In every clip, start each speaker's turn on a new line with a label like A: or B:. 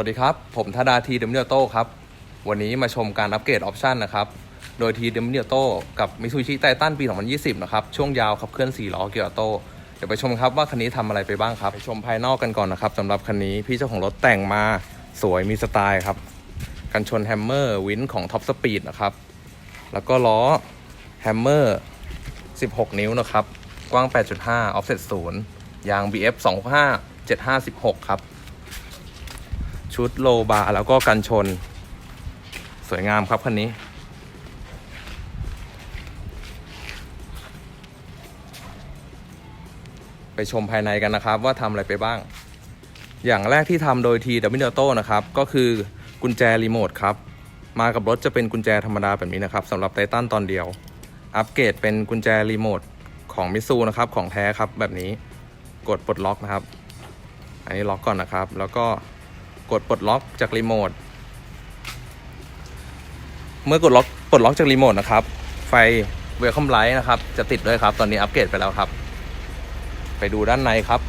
A: วัสดีครับ ผมธดาทีเดมเนียโต้ครับ วันนี้มาชมการอัปเกรดออปชันนะครับ โดยทีเดมเนียโต้กับมิซูชิไททันปี 2020 นะครับ ช่วงยาวขับเคลื่อน 4 ล้อเกียร์ออโต้เดี๋ยวไปชมครับว่าคันนี้ทำอะไรไปบ้างครับ ไปชมภายนอกกันก่อนนะครับสำหรับคันนี้พี่เจ้าของรถแต่งมาสวยมีสไตล์ครับ กันชนแฮมเมอร์วินของท็อปสปีดนะครับ แล้วก็ล้อแฮมเมอร์16 นิ้วนะครับ กว้าง 8.5 offset 0ยาง BF 25 756ครับ ชุดโลบาร์แล้วก็กันชน สวยงามครับคันนี้ ไปชมภายในกันนะครับว่าทำอะไรไปบ้าง อย่างแรกที่ทำโดยทีดับเบิลโต้นะครับ ก็คือกุญแจรีโมทครับ มากับรถจะเป็นกุญแจธรรมดาแบบนี้นะครับสำหรับไททันตอนเดียว อัปเกรดเป็นกุญแจรีโมทของมิซูนะครับของแท้ครับแบบนี้กดปลดล็อกนะครับ อันนี้ล็อกก่อนนะครับ แล้วก็ กดปลดล็อกจากรีโมท เมื่อกดล็อกปลดล็อกจากรีโมทนะครับ ไฟเวลคัมไลท์นะครับ จะติดด้วยครับ ตอนนี้อัปเกรดไปแล้วครับ ไปดูด้านในครับ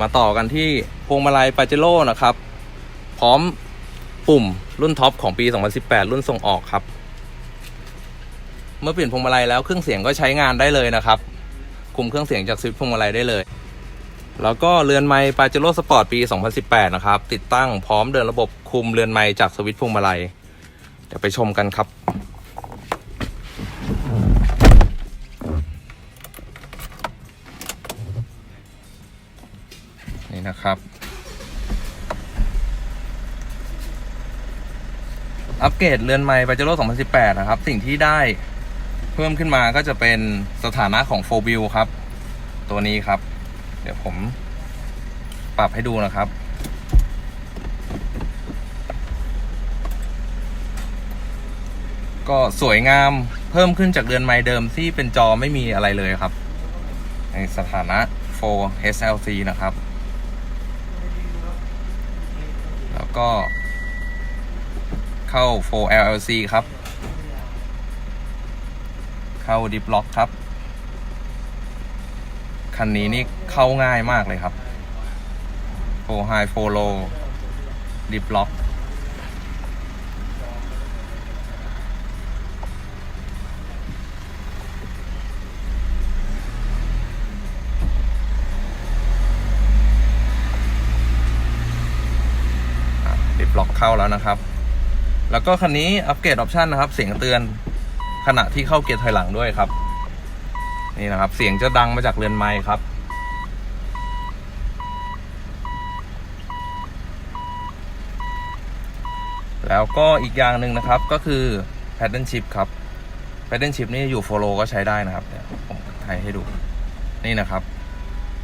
A: มาต่อกันที่พวงมาลัยปาเจโร่นะครับ พร้อมปุ่มรุ่นท็อปของปี 2018 รุ่นส่งออกครับ เมื่อเปลี่ยนพวงมาลัยแล้วเครื่องเสียงก็ใช้งานได้เลยนะครับ คุมเครื่องเสียงจากสวิตช์พวงมาลัยได้เลย แล้วก็เรือนไม้ปาเจโร่สปอร์ตปี 2018 นะครับ ติดตั้งพร้อมเดินระบบคุมเรือนไม้จากสวิตช์พวงมาลัย เดี๋ยวไปชมกันครับ นี่นะครับ อัปเกรดเรือนไม้ปาเจโร่2018 นะครับ สิ่งที่ได้เพิ่มขึ้นมาก็จะเป็นสถานะของโฟบิลครับ ตัวนี้ครับ ดี๋ยวผมปรับให้ดูนะครับ ก็สวยงามเพิ่มขึ้นจากเรือนไม้เดิมที่เป็นจอไม่มีอะไรเลยครับ ในสถานะ4 HLC นะครับ แล้วก็เข้า 4 LLC ครับ เข้า Deep Lock ครับ คันนี้นี่เข้าง่ายมากเลยครับ4 High 4 Low Deep Lock ดิบล็อกเข้าแล้วนะครับ แล้วก็คันนี้อัปเกรดออปชันนะครับ เสียงเตือนขณะที่เข้าเกียร์ถอยหลังด้วยครับ นี่นะครับ เสียงจะดังมาจากเรือนไม้ครับแล้วก็อีกอย่างหนึ่งนะครับก็คือ pattern chip ครับ pattern chip นี่อยู่ follow ก็ใช้ได้นะครับเดี๋ยวผมถ่ายให้ดูนี่นะครับ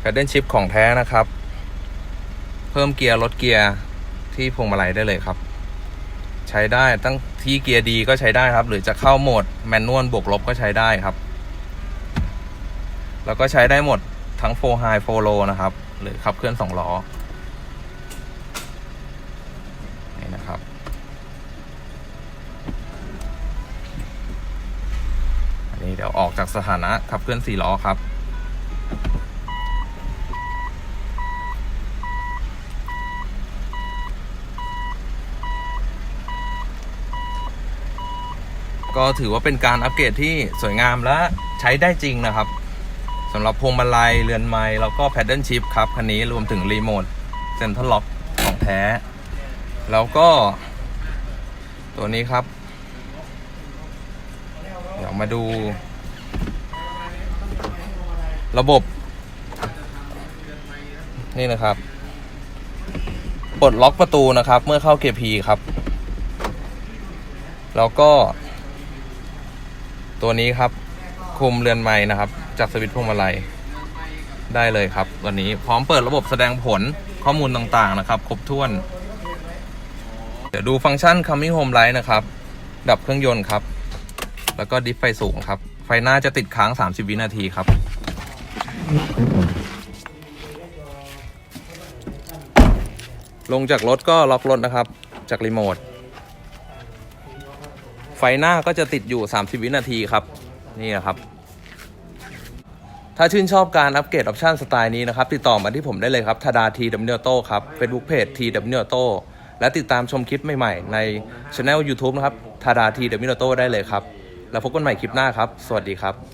A: pattern chip ของแท้นะครับ เพิ่มเกียร์ลดเกียร์ที่พวงมาลัยได้เลยครับ ใช้ได้ตั้งที่เกียร์ดีก็ใช้ได้ครับ หรือจะเข้าโหมดแมนนวลบวกลบก็ใช้ได้ครับ แล้วก็ใช้ได้หมดทั้ง4 High 4 Low นะครับ หรือขับเคลื่อน2ล้อนี่นะครับ อันนี้เดี๋ยวออกจากสถานะขับเคลื่อน4ล้อครับก็ถือว่าเป็นการอัปเกรดที่สวยงามและใช้ได้จริงนะครับ สำหรับพวงมาลัยเรือนไม้แล้วก็แพดเดิลชิพครับ คันนี้รวมถึงรีโมทเซ็นทรัลล็อกของแท้ แล้วก็ ตัวนี้ครับ เดี๋ยวมาดู ระบบ นี่นะครับปลดล็อกประตูนะครับ เมื่อเข้าเกียร์พีครับ แล้วก็ ตัวนี้ครับ คุมเรือนไม้นะครับ จากสวิตช์พวงมาลัยได้เลยครับวันนี้พร้อมเปิดระบบแสดงผลข้อมูลต่างๆนะครับ ครบถ้วน เดี๋ยวดูฟังก์ชัน Coming Home Light นะครับ ดับเครื่องยนต์ครับ แล้วก็ดิฟไฟสูงครับ ไฟหน้าจะติดค้าง 30 วินาทีครับ ลงจากรถก็ล็อกรถนะครับ จากรีโมท ไฟหน้าก็จะติดอยู่ 30 วินาทีครับ นี่นะครับ ถ้าชื่นชอบการอัปเกรดออปชันสไตล์นี้นะครับ ติดต่อมาที่ผมได้เลยครับธาดาทีดัมเนิลโตครับ Facebook Page ทีดัมเนิลโตและติดตามชมคลิปใหม่ ๆ ในช anel YouTube นะครับธาดาทีดัมเนิลโตได้เลยครับ แล้วพบกันใหม่คลิปหน้าครับ สวัสดีครับ